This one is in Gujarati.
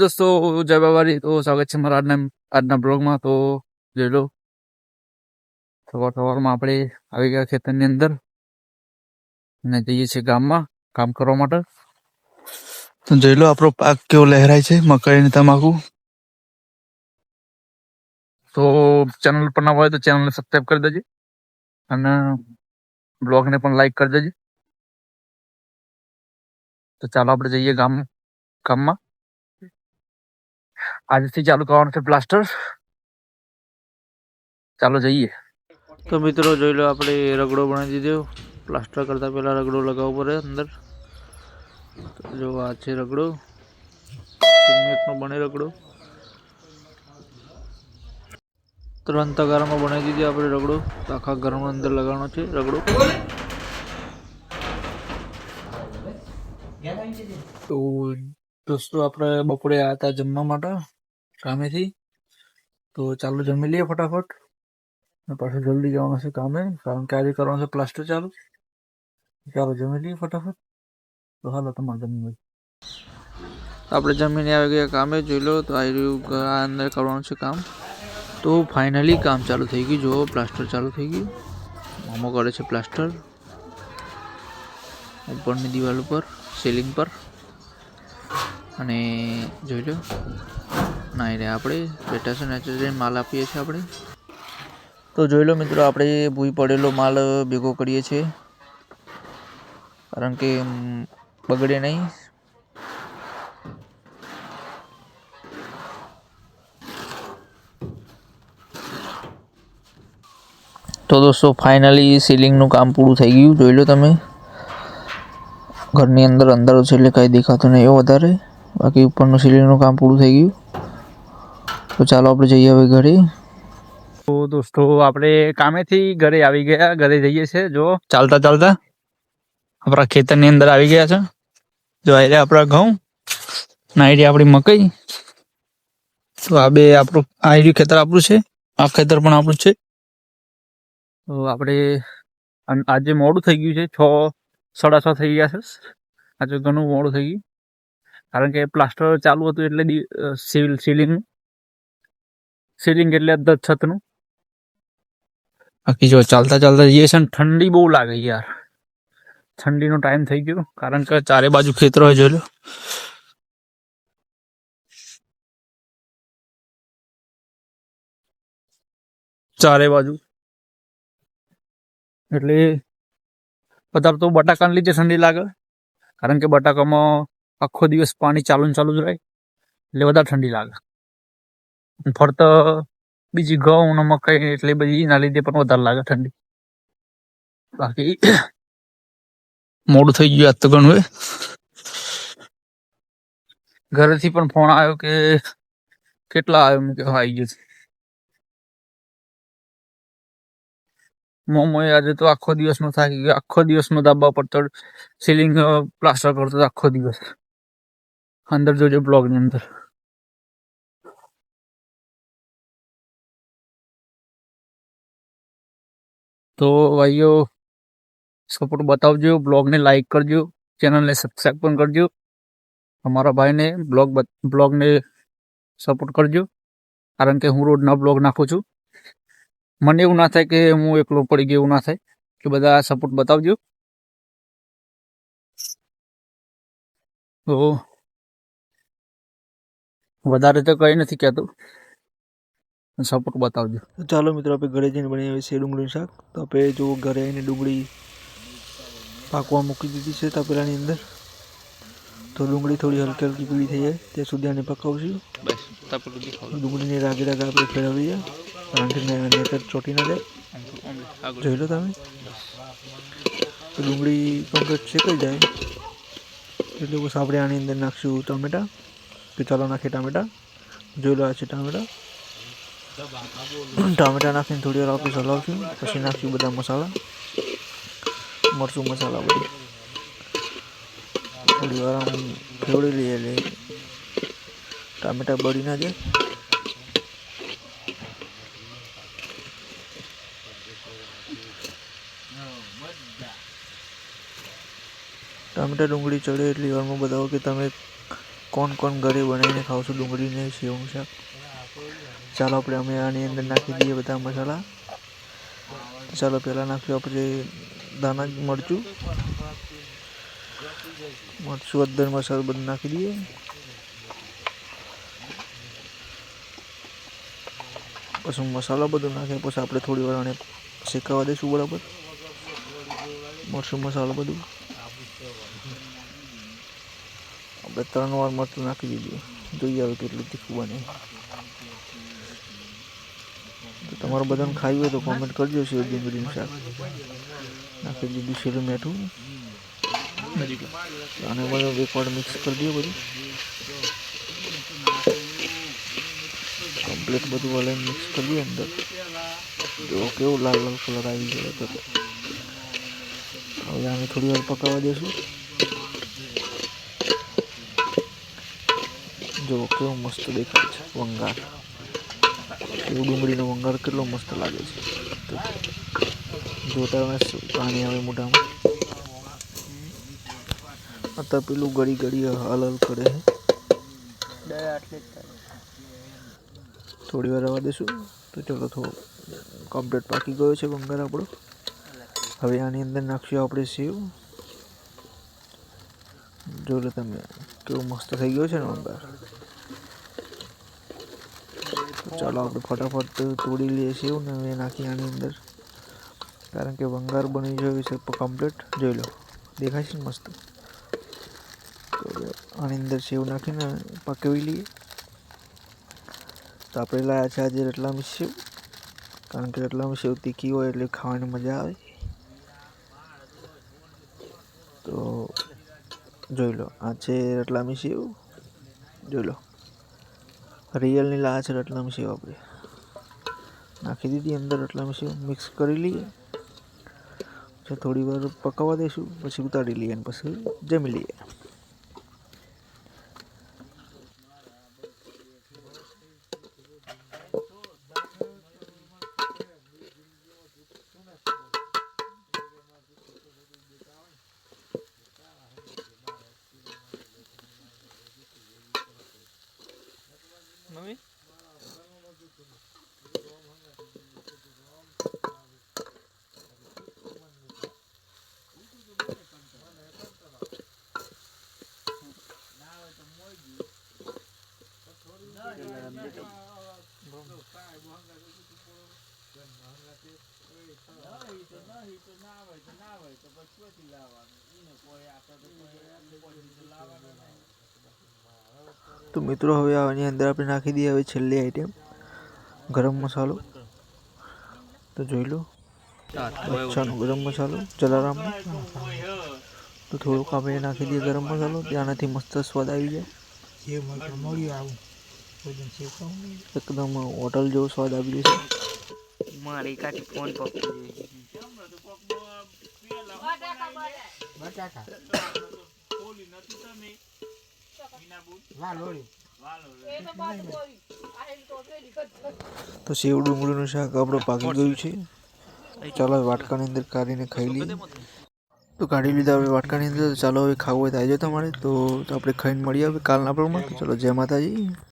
દોસ્તો, જય બાબારી તો સ્વાગત છે મારા આજના આજના બ્લોગમાં. તો જોઈ લો, સવાર સવારમાં આપણે આવી ગયા ખેતરની અંદર અને જઈએ છીએ ગામમાં, કામ કરવા માટે. તો જોઈ લો, આપણો પાક કેવો લહેરાય છે, મકાઈ તમાકુ. તો ચેનલ પર ના હોય તો ચેનલને સબસ્ક્રાઈબ કરી દેજે અને બ્લોગને પણ લાઈક કરી દેજે. તો ચાલો, આપણે જઈએ ગામ, ગામમાં. આજથી ચાલુ કરવાનું છે પ્લાસ્ટર ચાલો જઈએ તો મિત્રો જોઈ લો આપણે રગડો બનાવી દીધો પ્લાસ્ટર કરતા પહેલા રગડો લગાવવો પડે અંદર જો આ છે રગડો સિમેન્ટનો બને રગડો ત્રણ તગારામાં બનાવી દીધી આપણે રગડો આખા ઘરમાં અંદર લગાવવાનો છે રગડો તો દોસ્તો આપણે બપોરે આવ્યા હતા જમવા માટે કામેથી? તો ચાલો જમી લઈએ ફટાફટ. પાછું જલ્દી જવાનું છે કામે, કારણ કે આજે કરવાનું છે પ્લાસ્ટર ચાલુ. ચાલો જમી લઈએ ફટાફટ. તો હાલો, તમારે જમી હોય. આપણે જમીને આવી ગયા કામે, જોઈ લો, તો આવી રહ્યું આ અંદર કરવાનું છે કામ. તો ફાઇનલી કામ ચાલુ થઈ ગયું. જો પ્લાસ્ટર ચાલુ થઈ ગયું. મામો કરે છે પ્લાસ્ટર ઉપરની દિવાલ ઉપર સીલિંગ પર. અને જોઈ લો ના રે આપણે. છે નેચરલ માલ આપીએ છીએ આપણે. તો જોઈ લો મિત્રો, આપણે ભૂઈ પડેલો માલ ભેગો કરીએ છીએ. કારણ કે બગડે નહીં. તો દોસ્તો ફાઇનલી સીલિંગનું કામ પૂરું થઈ ગયું. જોઈ લો તમે. ઘરની અંદર અંધારું છે એટલે કાંઈ દેખાતું નહીં એવું વધારે. બાકી ઉપરનું સીલિંગનું કામ પૂરું થઈ ગયું. તો ચાલો આપણે જઈએ હવે ઘરે. તો દોસ્તો આપણે કામેથી ઘરે આવી ગયા ઘરે જઈએ છે. જો ચાલતા ચાલતા. આપણા ખેતરની અંદર આવી ગયા છે. જો આ રહ્યા આપણા ઘઉં ના આ આપણી મકઈ. તો આ બે આપણું આ રહ્યું ખેતર આપણું છે. આ ખેતર પણ આપણું છે. તો આપણે આજે મોડું થઈ ગયું છે. છ સાડા છ થઈ ગયા છે. આજે ઘણું મોડું થઈ ગયું. કારણ કે પ્લાસ્ટર ચાલુ હતું એટલે સિવિલ સીલિંગ સીલિંગ એટલે અંદર છતનું. બાકી જો ચાલતા ચાલતા જઈએ છે ને ઠંડી બહુ લાગે યાર. ઠંડીનો ટાઈમ થઈ ગયો. કારણ કે ચારે બાજુ ખેતરો હોય જોઈ લો. ચારે બાજુ. એટલે વધારે તો બટાકાને લીધે ઠંડી લાગે. કારણ કે બટાકામાં આખો દિવસ પાણી ચાલુ ને ચાલુ જ રહે. એટલે વધારે ઠંડી લાગે. અને ફરતા બીજી ઘઉં ને મકાઈ એટલી બધી એના લીધે પણ વધારે લાગે ઠંડી. બાકી મોડું થઈ ગયું આજ તો ઘણું ઘરેથી પણ ફોન આવ્યો કે કેટલા આવ્યો કીધું આવી ગયો મોમો આજે તો આખો દિવસનો થાકી ગયો. આખો દિવસનો ધાબા પર તો સીલિંગ પ્લાસ્ટર કરતો આખો દિવસ. અંદર જોજો બ્લોગની અંદર. તો ભાઈઓ સપોર્ટ બતાવજો બ્લોગને લાઈક કરજો ચેનલને સબસ્ક્રાઈબ પણ કરજો. અમારા ભાઈને બ્લોગ બ્લોગને સપોર્ટ કરજો, કારણ કે હું રોજના બ્લોગ નાખું છું. મને એવું ના થાય કે હું એકલો પડી ગયો, એવું ના થાય. કે બધા સપોર્ટ બતાવજો. તો, વધારે તો કંઈ નથી કહેતો. સપોર્ટ બતાવજો. ચાલો મિત્રો આપણે ઘરે જઈને બનાવી આવીએ છીએ ડુંગળીનું શાક. તો આપણે જો ઘરે આવીને ડુંગળી પાકવા મૂકી દીધી છે તપેલાની અંદર. તો ડુંગળી થોડી હલકી હલકી પીળી થઈ જાય. ત્યાં સુધી આને પકાવશું. બસ તપેલું દેખાવ ડુંગળીને રાગે રાગે આપણે ફેરવીએ. કારણ કે ને- નહીંતર ચોટી ના જાય. જોઈ લો તમે. તો ડુંગળી કમ્પ્લીટ શેકાઈ જાય. એટલે બસ આપણે આની અંદર નાખશું ટામેટા. તો ચાલો નાખીએ ટામેટા. જોઈ લો આ છે ટામેટા. ટામેટા નાખીને થોડી વાર આપણે હલાવશું પછી નાખશું બધા મસાલા. મરચું મસાલા બધું. થોડી વાર આમ ફેવડી લઈએ એટલે ટામેટા બળી ના જાય. ટામેટા ડુંગળી ચડે એટલી વારમાં બતાવો કે તમે કોણ કોણ ઘરે બનાવીને ખાવ છો? ડુંગળીને સેવું શાક. ચાલો આપણે અમે આની અંદર નાખી દઈએ બધા મસાલા. ચાલો પહેલાં નાખ્યું આપણે દાણા મરચું. મરચું અદર મસાલો બધું નાખી દઈએ. પછી મસાલો બધું નાખે પછી આપણે થોડી વાર આને શેકાવા દઈશું બરાબર મરચું, મસાલો બધું. આપણે ત્રણ વાર મરચું નાખી દીધું. જોઈએ હવે કેટલું તીખું બને. તમારું બધાને ખાઈ હોય તો કોમેન્ટ કરજો સેવ ડુંગળીનું શાક. નાખી દીધું શેરું મેઠું. અને બધું એકવાર મિક્સ કરી દઈએ બધું. કમ્પ્લીટ બધું હલાઈને મિક્સ કરી દઈએ અંદર. જો કેવું લાલ લાલ કલર આવી ગયો તો. હવે આને થોડી વાર પકાવવા દેશું. જો કેવું મસ્ત દેખાય છે, વંગાર. એવું ડુંગળીનો વંગાર કેટલો મસ્ત લાગે છે. જોતા હવે પાણી આવે મોઢામાં. અત્યારે પેલું ઘડી ઘડી હલ હલ કરે છે. થોડી વાર આવવા દેશું. તો ચલો થોડો કમ્પ્લીટ પાકી ગયો છે વંગાર આપણો. હવે આની અંદર નાખશું આપણે સેવ. જો તમે, કેવું મસ્ત થઈ ગયો છે ને બંગાર તો ચાલો આપણે ફટાફટ તોડી લઈએ સેવ ને હવે નાખી આની અંદર. કારણ કે વંગાર બની ગયો છે કમ્પ્લીટ જોઈ લો. દેખાય છે ને મસ્ત? તો આની અંદર સેવ નાખીને પકવી લઈએ. તો આપણે લાયા છે આજે રતલામી સેવ. કારણ કે રતલામી સેવ તીખી હોય એટલે ખાવાની મજા આવે. તો જોઈ લો. આ છે રતલામી સેવ. જોઈ લો. રિયલની રતલામ રતલામી સેવ આપણે નાખી દીધી અંદર રતલામ સેવ મિક્સ કરી લઈએ. પછી થોડી વાર પકાવવા દઈશું, પછી ઉતારી લઈએ અને પછી જમી લઈએ. તો મિત્રો, હવે આની અંદર આપણે નાખી દઈએ હવે છેલ્લી આઈટમ ગરમ મસાલો. તો જોઈ લો. અચ્છાનો ગરમ મસાલો, જલારામનો. તો થોડુંક આપણે નાખી દઈએ ગરમ મસાલો. ત્યાંનાથી મસ્ત સ્વાદ આવી જાય. એકદમ હોટલ જેવો સ્વાદ આવી જશે મારી કાચી ફોન પકડી તો સેવ ડુંગળીનું શાક આપણું પાકી ગયું છે. ચાલો વાટકાની અંદર કાઢીને ખાઈ લઈએ. તો કાઢી લીધા હવે વાટકાની અંદર. ચાલો હવે ખાવું હોય તો આવજો તમારે. તો આપણે ખાઈને મળીએ હવે કાલના પ્રમાણે ચલો જય માતાજી.